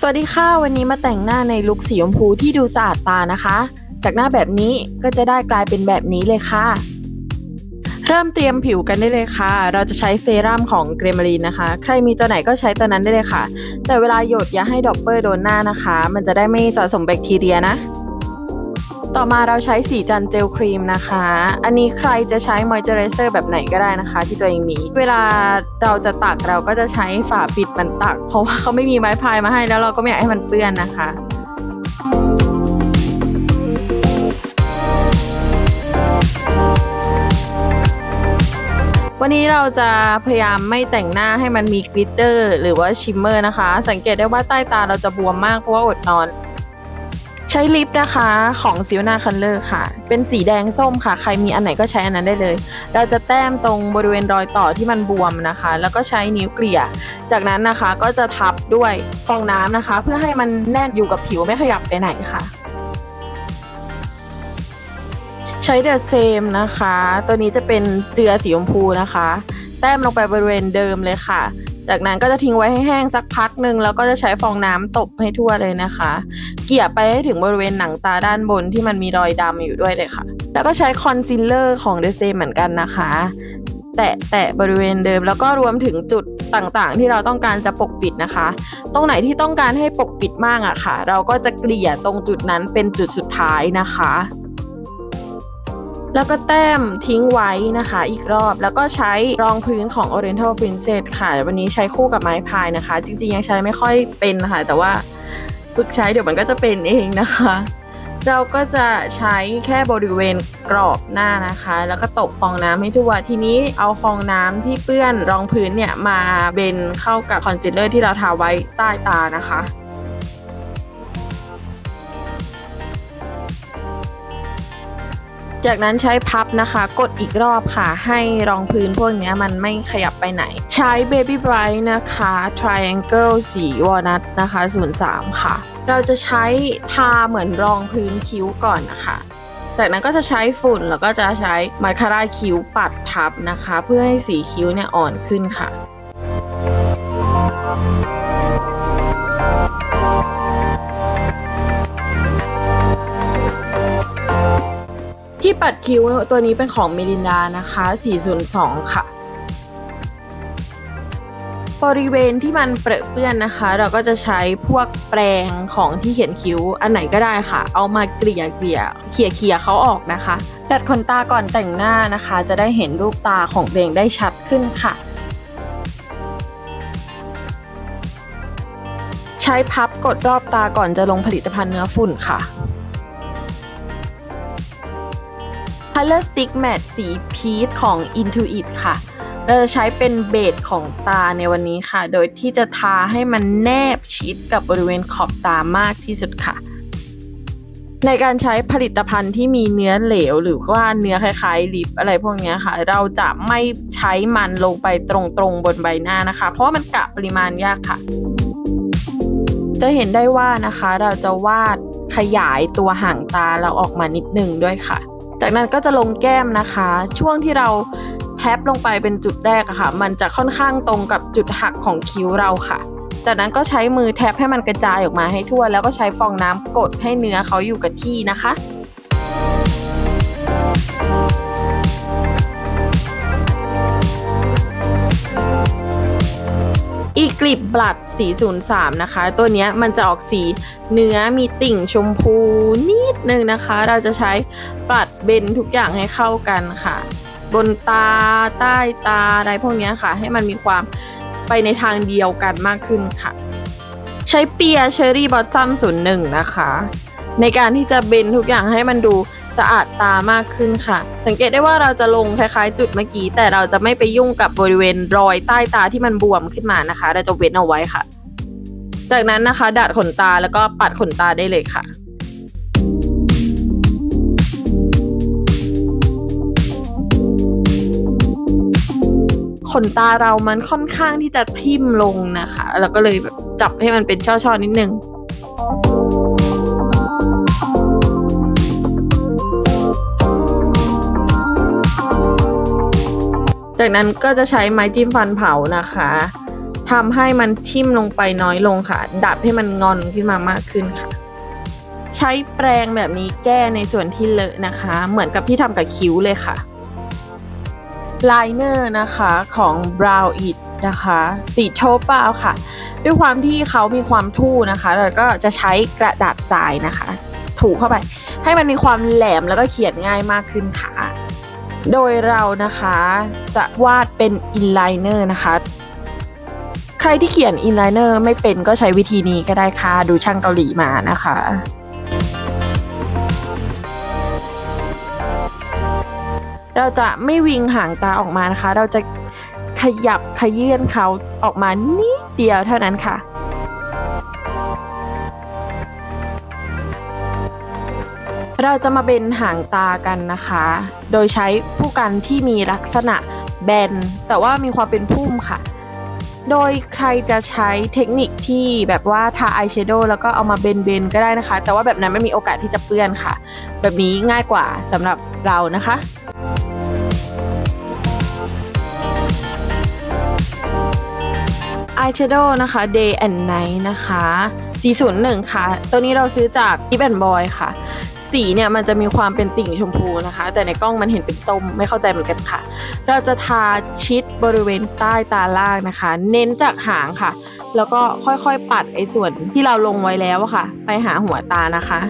สวัสดีค่ะวันนี้มาแต่งหน้าในลุคสีชมพูที่ดูสะอาดตานะคะ จากหน้าแบบนี้ก็จะได้กลายเป็นแบบนี้เลยค่ะ เริ่มเตรียมผิวกันได้เลยค่ะ เราจะใช้เซรั่มของเกรมาลีนนะคะ ใครมีตัวไหนก็ใช้ตัวนั้นได้เลยค่ะ แต่เวลาหยดอย่าให้ดอปเปอร์โดนหน้านะคะ มันจะได้ไม่สะสมแบคทีเรียนะ ต่อมาเราใช้สีจันเจลครีมนะคะ อันนี้ใครจะใช้มอยเจอไรเซอร์แบบไหนก็ได้นะคะ ที่ตัวเองมี เวลาเราจะตักเราก็จะใช้ฝาปิดมันตัก เพราะว่าเขาไม่มีไม้พายมาให้แล้วเราก็ไม่อยากให้มันเปื้อนนะคะวันนี้เราจะพยายามไม่แต่งหน้าให้มันมีกลิตเตอร์ หรือว่าชิมเมอร์นะคะ สังเกตได้ว่าใต้ตาเราจะบวมมากเพราะว่าอดนอน ช้ลิปนะคะของซิลนาคันเลอร์ค่ะ เป็นสีแดงส้มค่ะ ใครมีอันไหนก็ใช้อันนั้นได้เลย เราจะแต้มตรงบริเวณรอยต่อที่มันบวมนะคะ แล้วก็ใช้นิ้วเกลี่ย จากนั้นนะคะก็จะทับด้วยฟองน้ำนะคะ เพื่อให้มันแน่นอยู่กับผิวไม่ขยับไปไหนค่ะ ใช้เดอะเซมนะคะ ตัวนี้จะเป็นเจือสีชมพูนะคะ แต้มลงไปบริเวณเดิมเลยค่ะ จากนั้นก็จะทิ้งไว้ให้แห้งสักพักหนึ่งแล้วก็จะใช้ฟองน้ำตบให้ทั่วเลยนะคะ เกี่ยไปให้ถึงบริเวณหนังตาด้านบนที่มันมีรอยดำอยู่ด้วยเลยค่ะ แล้วก็ใช้คอนซีลเลอร์ของเดซเหมือนกันนะคะ แตะแตะบริเวณเดิมแล้วก็รวมถึงจุดต่างๆ ที่เราต้องการจะปกปิดนะคะ ตรงไหนที่ต้องการให้ปกปิดมากอะค่ะ เราก็จะเกลี่ยตรงจุดนั้นเป็นจุดสุดท้ายนะคะ แล้วก็แต้มทิ้งไว้นะคะ อีกรอบแล้วก็ใช้รองพื้นของ Oriental Princess ค่ะ วันนี้ใช้คู่กับไม้พายนะคะ จริงๆ ยังใช้ไม่ค่อยเป็นนะคะแต่ว่าฝึกใช้เดี๋ยวมันก็จะเป็นเองนะคะ เราก็จะใช้แค่บริเวณกรอบหน้านะคะ แล้วก็ตบฟองน้ำให้ทั่ว ทีนี้เอาฟองน้ำที่เปื้อนรองพื้นเนี่ยมาเบนเข้ากับคอนซีลเลอร์ที่เราทาไว้ใต้ตานะคะ จากนั้นใช้พับนะคะ กดอีกรอบค่ะ ให้รองพื้นพวกนี้มันไม่ขยับไปไหน ใช้ Baby Bright นะคะ Triangle สีวอลนัทนะคะ 03 ค่ะ เราจะใช้ทาเหมือนรองพื้นคิ้วก่อนนะคะจากนั้นก็จะใช้ฝุ่นแล้วก็จะใช้มาคาร่าคิ้วปัดทับนะคะ เพื่อให้สีคิ้วเนี่ยอ่อนขึ้นค่ะ ที่ปัดคิ้วตัวนี้เป็นของมิลินดานะคะ 402 ค่ะ บริเวณที่มันเปรอะเปื้อนนะคะ เราก็จะใช้พวกแปรงของที่เขียนคิ้วอันไหนก็ได้ค่ะ เอามาเกลี่ยเกลี่ยเขี่ยเขี่ยเขาออกนะคะ ดัดขนตาก่อนแต่งหน้านะคะ จะได้เห็นรูปตาของตัวเองได้ชัดขึ้นค่ะใช้พับกดรอบตาก่อนจะลงผลิตภัณฑ์เนื้อฝุ่นค่ะ Color Stick Matte สีพีชของ Intuit ค่ะ เราจะใช้เป็นเบสของตาในวันนี้ค่ะ โดยที่จะทาให้มันแนบชิดกับบริเวณขอบตามากที่สุดค่ะ ในการใช้ผลิตภัณฑ์ที่มีเนื้อเหลว หรือว่าเนื้อคล้ายๆลิปอะไรพวกนี้ค่ะ เราจะไม่ใช้มันลงไปตรงๆบนใบหน้านะคะ เพราะว่ามันกะปริมาณยากค่ะ จะเห็นได้ว่านะคะเราจะวาดขยายตัวห่างตาเราออกมานิดนึงด้วยค่ะ จากนั้นก็จะลงแก้มนะคะ ช่วงที่เราแท็บลงไปเป็นจุดแรกอะค่ะ มันจะค่อนข้างตรงกับจุดหักของคิ้วเราค่ะ จากนั้นก็ใช้มือแท็บให้มันกระจายออกมาให้ทั่ว แล้วก็ใช้ฟองน้ำกดให้เนื้อเขาอยู่กับที่นะคะ อีกกลีบบลัดสี03 นะคะ ตัวนี้มันจะออกสีเนื้อมีติ่งชมพูนิดนึงนะคะ เราจะใช้บลัดเบนทุกอย่างให้เข้ากันค่ะ บนตาใต้ตาอะไรพวกนี้ค่ะ ให้มันมีความไปในทางเดียวกันมากขึ้นค่ะ ใช้เปียเชอรี่บอ t ซัม01 นะคะ ในการที่จะเบนทุกอย่างให้มันดู สะอาดตามากขึ้นค่ะ สังเกตได้ว่าเราจะลงคล้ายๆ จุดเมื่อกี้ แต่เราจะไม่ไปยุ่งกับบริเวณรอยใต้ตาที่มันบวมขึ้นมานะคะ เราจะเว้นเอาไว้ค่ะ จากนั้นนะคะดัดขนตาแล้วก็ปัดขนตาได้เลยค่ะขนตาเรามันค่อนข้างที่จะทิ่มลงนะคะ แล้วก็เลยแบบจับให้มันเป็นช่อๆนิดนึง จากนั้นก็จะใช้ไม้จิ้มฟันเผานะคะทำให้มันทิ่มลงไปน้อยลงค่ะ ดัดให้มันงอนขึ้นมามากขึ้นค่ะ ใช้แปรงแบบนี้แก้ในส่วนที่เลอะนะคะ เหมือนกับที่ทำกับคิ้วเลยค่ะไลเนอร์นะคะของ Brow It นะคะสีโทเปาค่ะ ด้วยความที่เขามีความทู่นะคะเราก็จะใช้กระดาษทรายนะคะ ถูเข้าไป ให้มันมีความแหลมแล้วก็เขียนง่ายมากขึ้นค่ะ โดยเรานะคะจะวาดเป็นอินไลเนอร์นะคะ ใครที่เขียนอินไลเนอร์ไม่เป็นก็ใช้วิธีนี้ก็ได้ค่ะ ดูช่างเกาหลีมานะคะเราจะไม่วิงหางตาออกมานะคะ เราจะขยับขยื่นเขาออกมานิดเดียวเท่านั้นค่ะ เราจะมาเบนหางตากันนะคะ โดยใช้ผู้กันที่มีลักษณะแบน แต่ว่ามีความเป็นพุ่มค่ะ โดยใครจะใช้เทคนิคที่แบบว่าทาอายแชโดว์แล้วก็เอามาเบนเบนก็ได้นะคะ แต่ว่าแบบนั้นไม่มีโอกาสที่จะเปื้อนค่ะ แบบนี้ง่ายกว่าสำหรับเรานะคะอายแชโดว์นะคะ Day and Night นะคะ 401 ค่ะ ตัวนี้เราซื้อจาก Ip and Boy ค่ะ สีเนี่ยมันจะมีความเป็นติ่งชมพูนะคะ แต่ในกล้องมันเห็นเป็นส้มไม่เข้าใจเหมือนกันค่ะ เราจะทาชิดบริเวณใต้ตาล่างนะคะ เน้นจากหางค่ะ แล้วก็ค่อยๆปัดไอ้ส่วนที่เราลงไว้แล้วค่ะ ไปหาหัวตานะคะ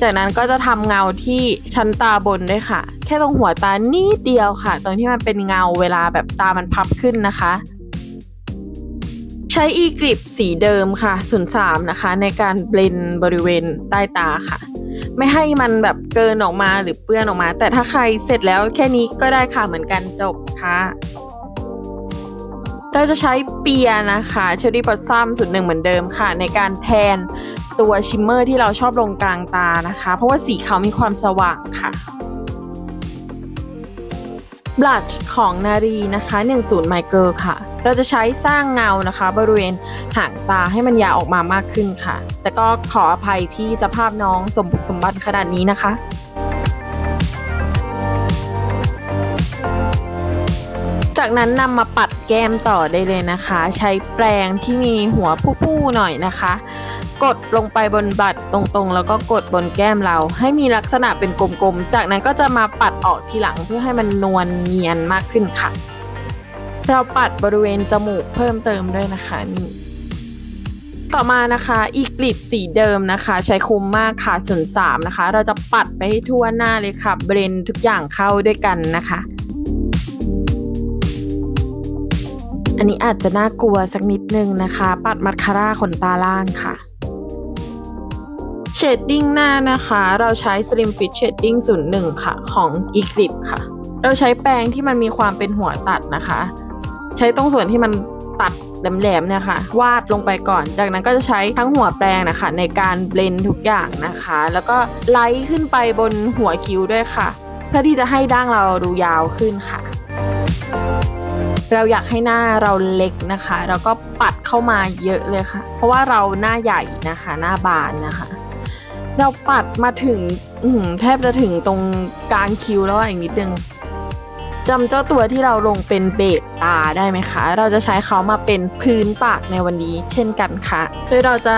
จากนั้นก็จะทำเงาที่ชั้นตาบนด้วยค่ะ แค่ตรงหัวตานิดเดียวค่ะ ตรงที่มันเป็นเงาเวลาแบบตามันพับขึ้นนะคะใช้อีกริบสีเดิมค่ะ 03 นะคะ ในการเบลนบริเวณใต้ตาค่ะ ไม่ให้มันแบบเกินออกมาหรือเปื้อนออกมา แต่ถ้าใครเสร็จแล้วแค่นี้ก็ได้ค่ะเหมือนกันจบค่ะเราจะใช้เปียนะคะเชอรี่บอสซัมสุดหนึ่งเหมือนเดิมค่ะ ในการแทนตัวชิมเมอร์ที่เราชอบลงกลางตานะคะ เพราะว่าสีเขามีความสว่างค่ะบลัดของนารีนะคะ 10ไมเคิลค่ะ เราจะใช้สร้างเงานะคะ บริเวณหางตาให้มันยาวออกมามากขึ้นค่ะ แต่ก็ขออภัยที่สภาพน้องสมบุกสมบันขนาดนี้นะคะจากนั้นนำมาปัดแก้มต่อได้เลยนะคะ ใช้แปรงที่มีหัวผู้ๆหน่อยนะคะ กดลงไปบนบัตรตรงๆ แล้วก็กดบนแก้มเรา ให้มีลักษณะเป็นกลมๆ จากนั้นก็จะมาปัดออกทีหลังเพื่อให้มันนวลเนียนมากขึ้นค่ะ เราปัดบริเวณจมูกเพิ่มเติมด้วยนะคะนี่ต่อมานะคะอีกกลีบสีเดิมนะคะ ใช้คุ้มมากค่ะส่วนสามนะคะ เราจะปัดไปให้ทั่วหน้าเลยค่ะ เบรนทุกอย่างเข้าด้วยกันนะคะ อันนี้อาจจะน่ากลัวสักนิดนึงนะคะ ปัดมัสคาร่าขนตาล่างค่ะเชดดิ้งหน้านะคะ เราใช้ Slim Fit Shading 01 ค่ะ ของ Eclipse ค่ะ เราใช้แปรงที่มันมีความเป็นหัวตัดนะคะ ใช้ตรงส่วนที่มันตัดแหลมๆเนี่ยค่ะ วาดลงไปก่อน จากนั้นก็จะใช้ทั้งหัวแปรงนะคะ ในการเบลนทุกอย่างนะคะ แล้วก็ไล่ขึ้นไปบนหัวคิ้วด้วยค่ะ เพื่อที่จะให้ด่างเราดูยาวขึ้นค่ะ เราอยากให้หน้าเราเล็กนะคะเราก็ปัดเข้ามาเยอะเลยค่ะ เพราะว่าเราหน้าใหญ่นะคะ หน้าบานนะคะ เราปัดมาถึงแทบจะถึงตรงกลางคิ้วแล้วอะอีกนิดนึง จำเจ้าตัวที่เราลงเป็นเบสตาได้ไหมคะ เราจะใช้เขามาเป็นพื้นปากในวันนี้เช่นกันค่ะโดยเราจะ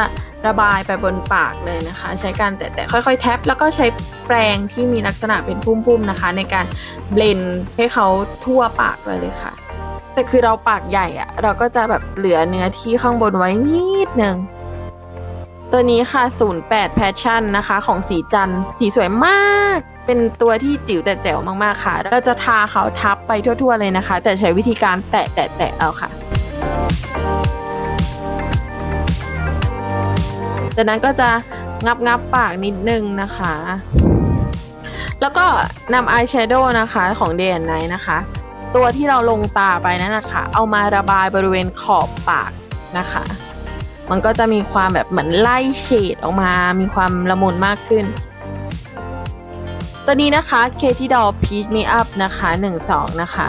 ระบายไปบนปากเลยนะคะ ใช้การแตะๆค่อย ๆ แท็บแล้วก็ใช้แปรงที่มีลักษณะเป็นพุ่มๆนะคะ ในการเบลนให้เขาทั่วปากเลยเลยค่ะ แต่คือเราปากใหญ่อะเราก็จะแบบเหลือเนื้อที่ข้างบนไว้นิดนึงตัวนี้ค่ะ 08 Passion นะคะ ของสีจันสีสวยมาก เป็นตัวที่จิ๋วแต่แจ๋วมากๆค่ะ เราจะทาเขาทับไปทั่ว ๆ เลยนะคะ แต่ใช้วิธีการแตะแตะแตะเอาค่ะ จากนั้นก็จะงับงับปากนิดนึงนะคะ แล้วก็นำอายแชโดว์นะคะของ Day and Night นะคะ ตัวที่เราลงตาไปนั่นนะคะ เอามาระบายบริเวณขอบปากนะคะ มันก็จะมีความแบบเหมือนไล่เฉดออกมา มีความละมุนมากขึ้น ตัวนี้นะคะ k t d o l Peach Me Up นะคะ12 นะคะ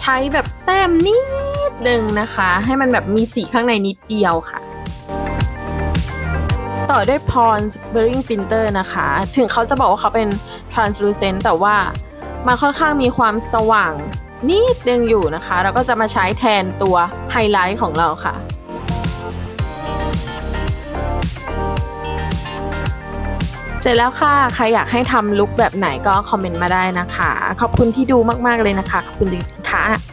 ใช้แบบแต้มนิดนึงนะคะ ให้มันแบบมีสีข้างในนิดเดียวค่ะ ต่อด้วย Pond's Blurring Filter นะคะ ถึงเขาจะบอกว่าเขาเป็น translucent แต่ว่ามันค่อนข้างมีความสว่างนิดนึงอยู่นะคะ เราก็จะมาใช้แทนตัวไฮไลท์ของเราค่ะ เสร็จแล้วค่ะ ใครอยากให้ทำลุคแบบไหนก็คอมเมนต์มาได้นะคะ ขอบคุณที่ดูมากๆเลยนะคะ ขอบคุณจริงๆค่ะ